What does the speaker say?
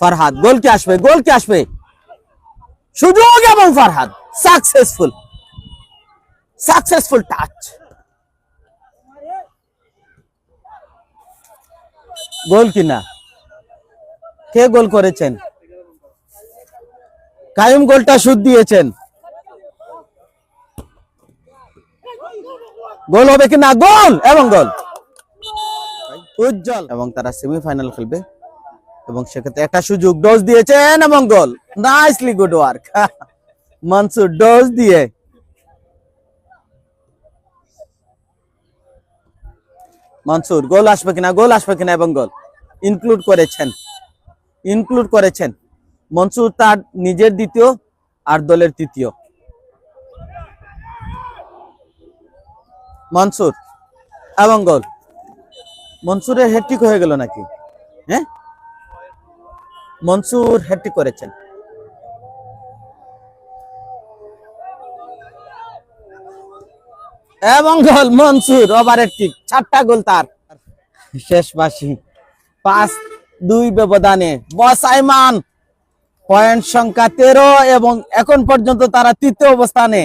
ফারহাদ, গোল কি আসবে, গোল কি আসবে? সুযোগ এবং Farhad successful successful touch goal কিনা কে গোল করেছেন? কায়ুম গোলটা সুদ দিয়েছেন। গোল হবে কিনা গোল এবং গোল। উজ্জ্বল এবং তারা সেমিফাইনাল খেলবে। এবং সেক্ষেত্রে একটা সুযোগ ডোজ দিয়েছেন এবং goal nicely good work Mansur dose দিয়ে। মনসুর গোল আসবে কিনা? গোল আসবে কিনা এবং গোল ইনক্লুড করেছেন। ইনক্লুড করেছেন। মনসুর তার নিজের দ্বিতীয় আর দলের তৃতীয়। মনসুর এবং গোল মনসুরের হ্যাট্রিক হয়ে গেল নাকি? হ্যাঁ? মনসুর হ্যাট্রিক করেছেন। এবং গোল মনসুর ওভারের ঠিক চারটা গোল তার। শেষ বাসি পাঁচ দুই ব্যবধানে। বস আইমান, পয়েন্ট সংখ্যা তেরো এবং এখন পর্যন্ত তারা তৃতীয় অবস্থানে।